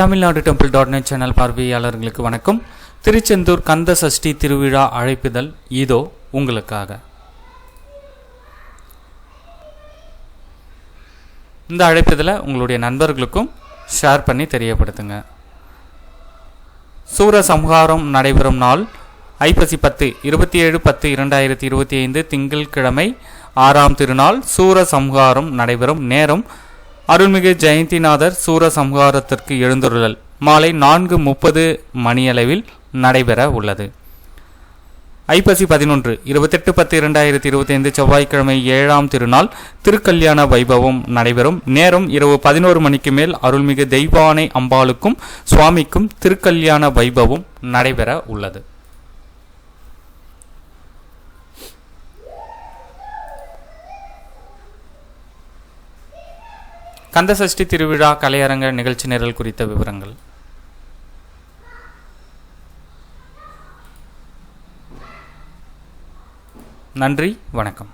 Tamil Nadu temple dot net channel பார்வையாளர்களுக்கு வணக்கம். திருச்செந்தூர் கந்த சஷ்டி திருவிழா அழைப்புதல் இதோ உங்களுக்காக. இந்த அழைப்புதலை உங்களுடைய நண்பர்களுக்கும் ஷேர் பண்ணி தெரியப்படுத்துங்க. சூர சம்ஹாரம் நடைபெறும் நாள் ஐப்பசி பத்து இருபத்தி ஏழு பத்து இரண்டாயிரத்தி இருபத்தி ஐந்து திங்கட்கிழமை ஆறாம் திருநாள் சூர சம்ஹாரம் நடைபெறும் நேரம் அருள்மிகு ஜெயந்திநாதர் சூரசம்ஹாரத்திற்கு எழுந்துள்ளல். மாலை நான்கு முப்பது மணியளவில் நடைபெற உள்ளது. ஐப்பசி பதினொன்று இருபத்தெட்டு பத்து இரண்டாயிரத்தி இருபத்தி ஐந்து செவ்வாய்க்கிழமை ஏழாம் திருநாள் திருக்கல்யாண வைபவம் நடைபெறும். நேரம் இரவு பதினோரு மணிக்கு மேல் அருள்மிகு தெய்வானை அம்பாளுக்கும் சுவாமிக்கும் திருக்கல்யாண வைபவம் நடைபெற உள்ளது. கந்தசஷ்டி திருவிழா கலையரங்க நிகழ்ச்சி நிரல் குறித்த விவரங்கள். நன்றி வணக்கம்.